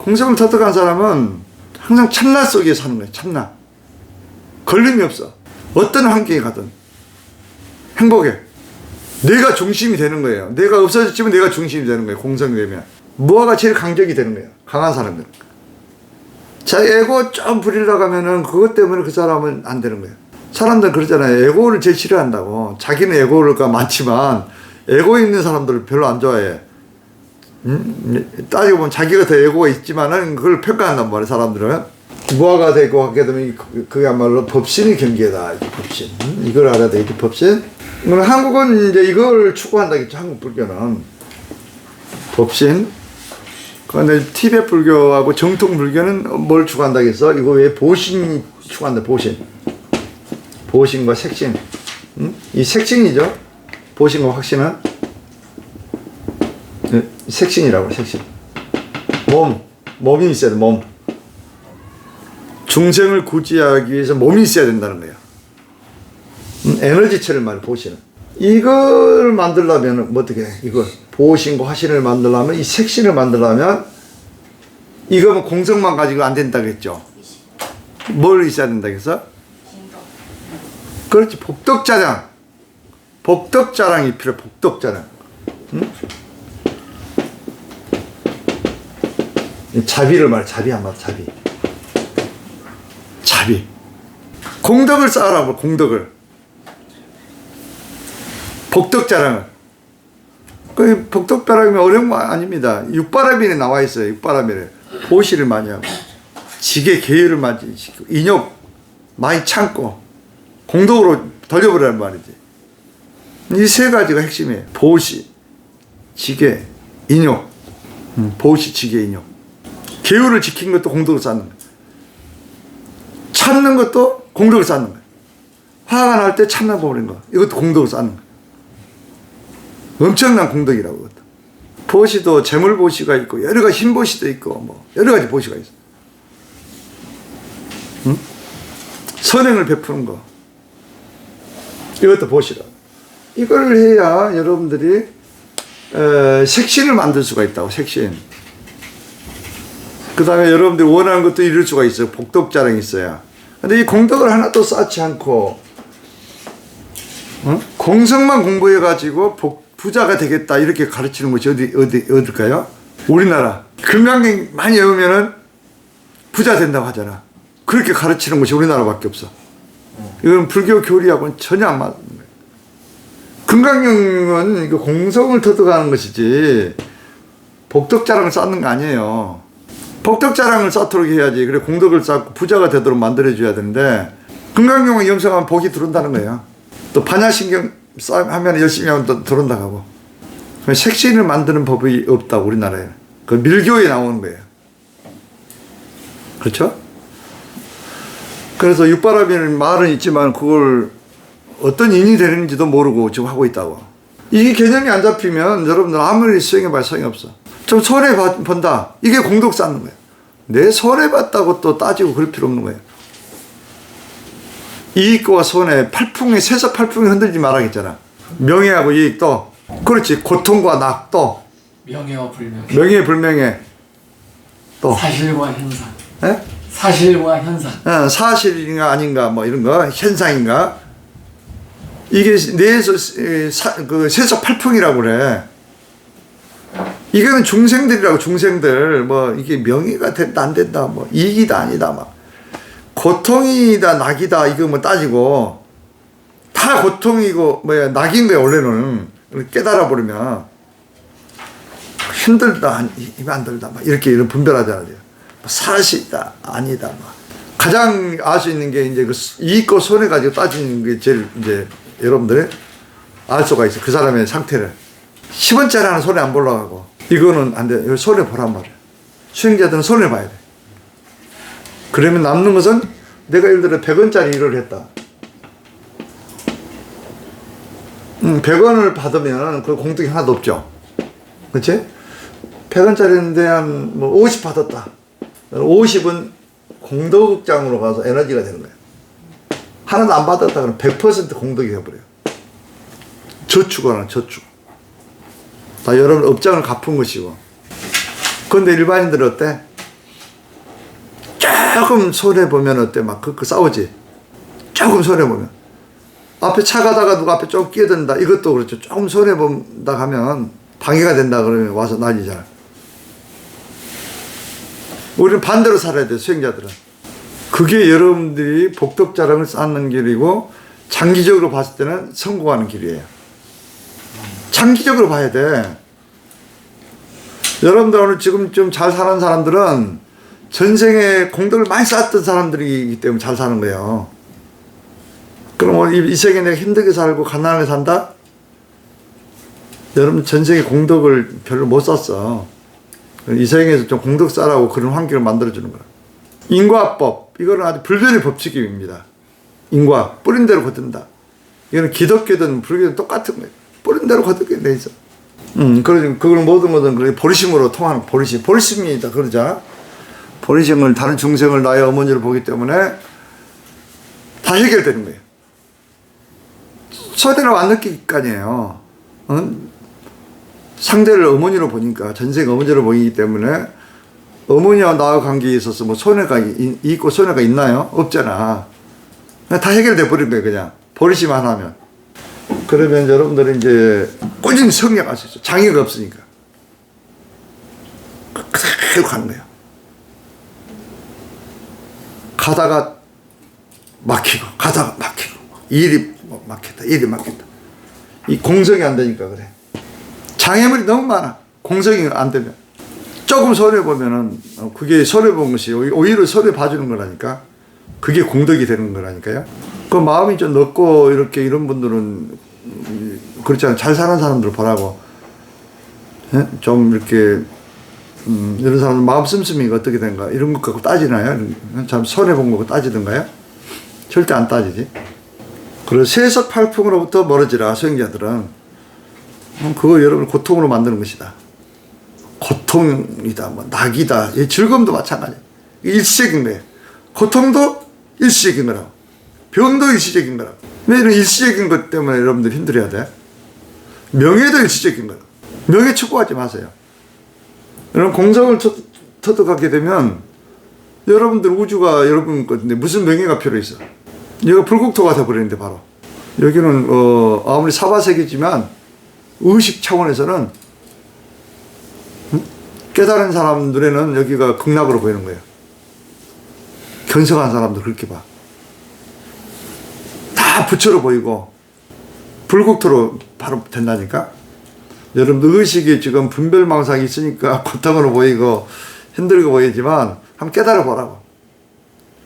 공성을 터득한 사람은 항상 참나 속에 사는 거예요. 참나. 걸림이 없어. 어떤 환경에 가든 행복해. 내가 중심이 되는 거예요. 내가 없어졌지만 내가 중심이 되는 거예요. 공성이 되면. 무화가 제일 강적이 되는 거예요. 강한 사람들은. 자, 에고 좀 부리려고 하면은 그것 때문에 그 사람은 안 되는 거예요. 사람들 그러잖아요. 에고를 제일 싫어한다고. 자기는 에고가 많지만 에고 있는 사람들을 별로 안 좋아해. 음? 따지고 보면 자기가 더 에고가 있지만은 그걸 평가한단 말이에요, 사람들은. 무화가 되고 하게 되면 그- 그야말로 법신의 경계다. 법신. 음? 이걸 알아야 돼, 이게 법신. 그럼 한국은 이제 이걸 추구한다겠죠, 한국 불교는. 법신. 그런데 티베트 불교하고 정통 불교는 뭘 추구한다겠어? 이거 왜 보신 추구한다, 보신. 보신과 색신. 음? 이 색신이죠. 보신과 확신은. 네, 색신이라고 색신. 몸, 몸이 있어야 돼. 몸. 중생을 구제하기 위해서 몸이 있어야 된다는 거야. 음, 에너지체를 말해 보시는. 이걸 만들려면 뭐 어떻게 해? 이걸 보신과 화신을 만들려면 이 색신을 만들려면 이거 뭐 공성만 가지고 안 된다겠죠. 뭘 있어야 된다겠어? 그렇지 복덕자랑 복덕자랑이 필요 복덕자랑 이 자비를 말해 자비 한마 자비. 자비. 공덕을 쌓으라고 공덕을. 복덕자랑을. 그 복덕자랑이 어려운 거 아닙니다. 육바라밀에 나와 있어요 육바라밀에. 보시를 많이 하고. 지게 계율을 많이 시키고 인욕 많이 참고 공덕으로 돌려버리란 말이지. 이 세 가지가 핵심이에요. 보시 지게 인욕. 음, 보시 지게 인욕 계율을 지킨 것도 공덕을 쌓는 거예요. 참는 것도 공덕을 쌓는 거예요. 화가 날 때 참나 버리는 거. 이것도 공덕을 쌓는 거예요. 엄청난 공덕이라고 그것도. 보시도 재물 보시가 있고 여러 가지 힘 보시도 있고 뭐 여러 가지 보시가 있어. 응? 선행을 베푸는 거. 이것도 보시라. 이걸 해야 여러분들이 에, 색신을 만들 수가 있다고 색신. 그 다음에 여러분들이 원하는 것도 이룰 수가 있어요. 복덕자랑이 있어야. 근데 이 공덕을 하나도 쌓지 않고, 어? 공성만 공부해가지고 복, 부자가 되겠다. 이렇게 가르치는 것이 어디, 어디, 어딜까요? 우리나라. 금강경 많이 외우면은 부자 된다고 하잖아. 그렇게 가르치는 것이 우리나라밖에 없어. 이건 불교 교리하고는 전혀 안 맞는 거예요. 금강경은 공성을 터득하는 것이지, 복덕자랑을 쌓는 거 아니에요. 복덕자랑을 쌓도록 해야지. 그래 공덕을 쌓고 부자가 되도록 만들어줘야 되는데 금강경을 염성하면 복이 들어온다는 거예요. 또 반야신경 쌓- 하면 열심히 하면 또 들어온다고 하고. 색신을 만드는 법이 없다 우리나라에. 그 밀교에 나오는 거예요. 그렇죠? 그래서 육바라비는 말은 있지만 그걸 어떤 인이 되는지도 모르고 지금 하고 있다고. 이게 개념이 안 잡히면 여러분들 아무리 수행해봐야 소용이 없어. 좀 손해 봐- 본다. 이게 공덕 쌓는 거예요. 내 손해 봤다고 또 따지고 그럴 필요 없는 거예요. 이익과 손해, 팔풍에, 세서 팔풍에 흔들지 말아야겠잖아. 명예하고 이익도. 그렇지. 고통과 낙도. 명예와 불명 명예, 불명예. 또. 사실과 현상 예? 사실과 현상 어, 사실인가 아닌가 뭐 이런 거 현상인가 이게 에, 사, 그 세서 팔풍이라고 그래 이거는 중생들이라고 중생들. 뭐 이게 명예가 된다 안 된다 뭐 이익이다 아니다 막. 고통이다 낙이다 이거 뭐 따지고 다 고통이고 뭐야 낙인 거야 원래는. 깨달아 버리면 힘들다 아니, 힘안 들다 막 이렇게 이런 분별하잖아요. 뭐 사실이다 아니다 막. 가장 알 수 있는 게 이제 그 이익과 손해 가지고 따지는 게 제일 이제 여러분들의 알 수가 있어 그 사람의 상태를. 10원짜리 하나 손해 안 보려고 하고 이거는 안 돼. 이거 손해 보란 말이야. 수행자들은 손해 봐야 돼. 그러면 남는 것은 내가 예를 들어 100원짜리 일을 했다. 음, 100원을 받으면 그 공덕이 하나도 없죠. 그치? 100원짜리인데 한 뭐 50 받았다. 50은 공덕장으로 가서 에너지가 되는 거야. 하나도 안 받았다 그러면 100% 공덕이 되어버려요. 저축하나 저축. 다 여러분 업장을 갚은 것이고. 그런데 일반인들 어때? 조금 손해 보면 어때? 막 그, 그 싸우지. 조금 손해 보면. 앞에 차 가다가 누가 앞에 좀 끼어든다. 이것도 그렇죠. 조금 손해 본다 하면 방해가 된다 그러면 와서 난리잖아 우리는 반대로 살아야 돼 수행자들은. 그게 여러분들이 복덕 자랑을 쌓는 길이고 장기적으로 봤을 때는 성공하는 길이에요 장기적으로 봐야 돼 여러분들 오늘 지금 좀 잘 사는 사람들은 전생에 공덕을 많이 쌓았던 사람들이기 때문에 잘 사는 거예요. 그럼 오늘 이, 이 세계 내가 힘들게 살고 가난하게 산다? 여러분 전생에 공덕을 별로 못 쌓았어. 이 세계에서 좀 공덕 쌓라고 그런 환경을 만들어주는 거야. 인과법 이거는 아주 불변의 법칙입니다. 인과 뿌린 대로 거둔다. 이거는 기독교든 불교든 똑같은 거예요. 뿌린 대로 돼 있어. 음, 그러지. 그걸 모든 것은 그 보리심으로 통하는 보리심. 보리심이다. 그러자. 보리심을 다른 중생을 나의 어머니로 보기 때문에 다 해결되는 거예요. 소대로 안 아니에요. 어? 상대를 어머니로 보니까 전생 어머니로 보이기 때문에 어머니와 나와 관계에 있어서 뭐 손해가 이- 있고 손해가 있나요? 없잖아. 다 해결돼 버린 거예요, 그냥. 하나 하면. 그러면 여러분들은 이제 꾸준히 성령할 수 있어. 장애가 없으니까. 그대로 가는 거예요. 가다가 막히고, 가다가 막히고, 일이 뭐 막혔다, 일이 막혔다. 이 공성이 안 되니까 그래. 장애물이 너무 많아. 공성이 안 되면. 조금 손해보면은, 어, 그게 손해본 것이 오히- 오히려 손해봐주는 거라니까. 그게 공덕이 되는 거라니까요. 그 마음이 좀 넓고, 이렇게 이런 분들은, 음, 그렇지 않아. 잘 사는 사람들 보라고. 예? 좀 이렇게, 음, 이런 사람들 마음 씀씀이가 어떻게 된가. 이런 것 갖고 따지나요? 참 손해 본 거 따지던가요? 절대 안 따지지. 그리고 세석팔풍으로부터 멀어지라, 수행자들은. 음, 그거 여러분 고통으로 만드는 것이다. 고통이다, 뭐, 낙이다. 이 즐거움도 마찬가지. 일시적인 거예요. 고통도 일시적인 거라고. 병도 일시적인 거라고. 왜 이런 일시적인 것 때문에 여러분들 힘들어야 돼? 명예도 일시적인 거라고. 명예 추구하지 마세요. 여러분, 공성을 터- 터득하게 되면 여러분들 우주가 여러분 건데 무슨 명예가 필요 있어? 여기가 불국토가 돼버리는데 바로. 여기는, 어, 아무리 사바세계지만 의식 차원에서는 음? 깨달은 사람 눈에는 여기가 극락으로 보이는 거예요. 견성한 사람들 그렇게 봐. 다 부처로 보이고 불국토로 바로 된다니까. 여러분들 의식이 지금 분별망상이 있으니까 고통으로 보이고 힘들고 보이지만 한번 깨달아 보라고.